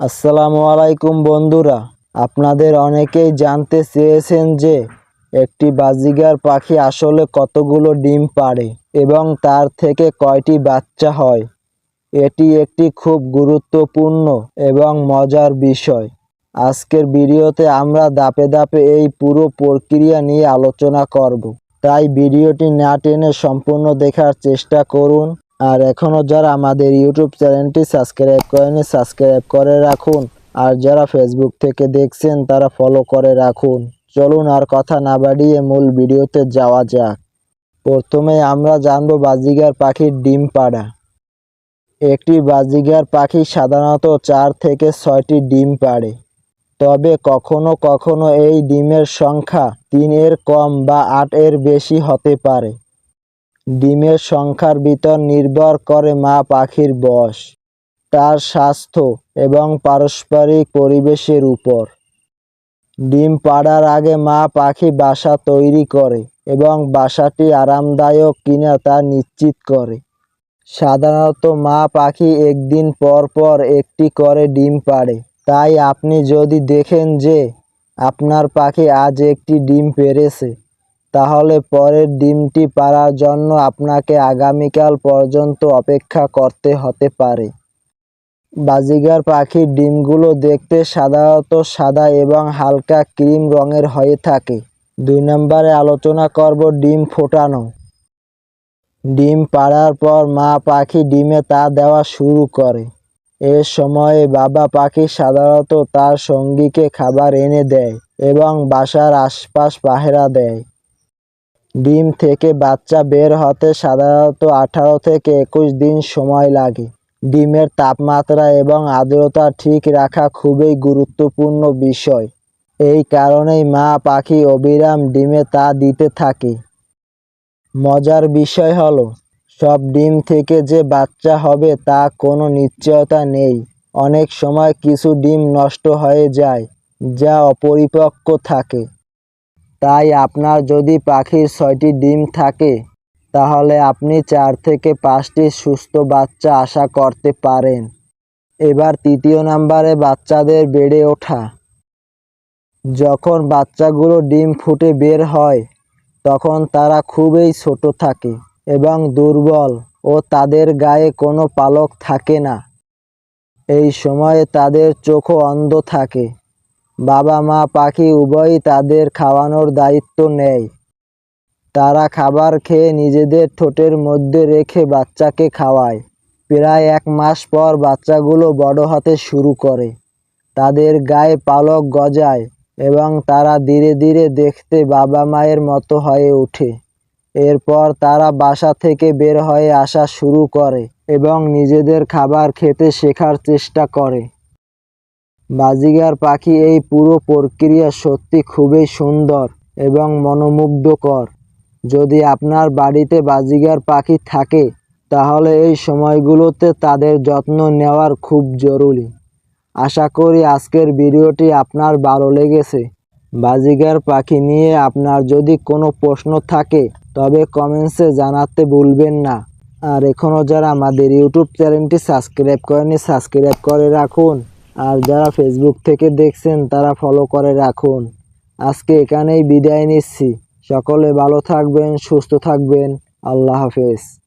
আসসালামু আলাইকুম বন্ধুরা, আপনাদের অনেকেই জানতে চেয়েছেন যে একটি বাজিগার পাখি আসলে কতগুলো ডিম পাড়ে এবং তার থেকে কয়টি বাচ্চা হয়। এটি একটি খুব গুরুত্বপূর্ণ এবং মজার বিষয়। আজকের ভিডিওতে আমরা দাপে দাপে এই পুরো প্রক্রিয়া নিয়ে আলোচনা করব। তাই ভিডিওটি না টেনে সম্পূর্ণ দেখার চেষ্টা করুন। আর এখনও যারা আমাদের ইউটিউব চ্যানেলটি সাবস্ক্রাইব করেনি, সাবস্ক্রাইব করে রাখুন। আর যারা ফেসবুক থেকে দেখছেন, তারা ফলো করে রাখুন। চলুন আর কথা না বাড়িয়ে মূল ভিডিওতে যাওয়া যাক। প্রথমে আমরা জানব বাজিগার পাখির ডিম পাড়া। একটি বাজিগার পাখি সাধারণত চার থেকে ছয়টি ডিম পাড়ে। তবে কখনো কখনো এই ডিমের সংখ্যা তিনের কম বা আট এর বেশি হতে পারে। ডিমের সংখ্যার ভিতর নির্ভর করে মা পাখির বয়স, তার স্বাস্থ্য এবং পারস্পরিক পরিবেশের উপর। ডিম পাড়ার আগে মা পাখি বাসা তৈরি করে এবং বাসাটি আরামদায়ক কিনা তা নিশ্চিত করে। সাধারণত মা পাখি একদিন পর পর একটি করে ডিম পাড়ে। তাই আপনি যদি দেখেন যে আপনার পাখি আজ একটি ডিম পেড়েছে তাহলে পরের ডিমটি পাড়ার জন্য আপনাকে আগামীকাল পর্যন্ত অপেক্ষা করতে হতে পারে। বাজিগার পাখির ডিমগুলো দেখতে সাধারণত সাদা এবং হালকা ক্রিম রঙের হয়ে থাকে। দুই নম্বরে আলোচনা করব ডিম ফোটানো। ডিম পাড়ার পর মা পাখি ডিমে তা দেওয়া শুরু করে। এ সময়ে বাবা পাখি সাধারণত তার সঙ্গীকে খাবার এনে দেয় এবং বাসার আশপাশ পাহারা দেয়। ডিম থেকে বাচ্চা বের হতে সাধারণত আঠারো থেকে একুশ দিন সময় লাগে। ডিমের তাপমাত্রা এবং আর্দ্রতা ঠিক রাখা খুবই গুরুত্বপূর্ণ বিষয়। এই কারণেই মা পাখি অবিরাম ডিমে তা দিতে থাকে। মজার বিষয় হলো, সব ডিম থেকে যে বাচ্চা হবে তা কোনো নিশ্চয়তা নেই। অনেক সময় কিছু ডিম নষ্ট হয়ে যায়, যা অপরিপক্ক থাকে। তাই আপনার যদি পাখির ছয়টি ডিম থাকে, তাহলে আপনি চার থেকে পাঁচটি সুস্থ বাচ্চা আশা করতে পারেন। এবার তৃতীয় নাম্বারে বাচ্চাদের বেড়ে ওঠা। যখন বাচ্চাগুলো ডিম ফুটে বের হয়, তখন তারা খুবই ছোট থাকে এবং দুর্বল ও তাদের গায়ে কোনো পালক থাকে না। এই সময়ে তাদের চোখও অন্ধ থাকে। বাবা মা পাখি উভয়ই তাদের খাওয়ানোর দায়িত্ব নেয়। তারা খাবার খেয়ে নিজেদের ঠোঁটের মধ্যে রেখে বাচ্চাকে খাওয়ায়। প্রায় এক মাস পর বাচ্চাগুলো বড় হতে শুরু করে। তাদের গায়ে পালক গজায় এবং তারা ধীরে ধীরে দেখতে বাবা মায়ের মতো হয়ে ওঠে। এরপর তারা বাসা থেকে বের হয়ে আসা শুরু করে এবং নিজেদের খাবার খেতে শেখার চেষ্টা করে। বাজিগার পাখি এই পুরো প্রক্রিয়া সত্যি খুবই সুন্দর এবং মনোমুগ্ধকর। যদি আপনার বাড়িতে বাজিগার পাখি থাকে, তাহলে এই সময়গুলোতে তাদের যত্ন নেওয়ার খুব জরুরি। আশা করি আজকের ভিডিওটি আপনার ভালো লেগেছে। বাজিগার পাখি নিয়ে আপনার যদি কোনো প্রশ্ন থাকে, তবে কমেন্টসে জানাতে ভুলবেন না। আর এখনও যারা আমাদের ইউটিউব চ্যানেলটি সাবস্ক্রাইব করেনি সাবস্ক্রাইব করে রাখুন। আর যারা ফেসবুক থেকে দেখছেন, তারা ফলো করে রাখুন। আজকে এখানেই বিদায় নিচ্ছি। সকলে ভালো থাকবেন, সুস্থ থাকবেন। আল্লাহ হাফেজ।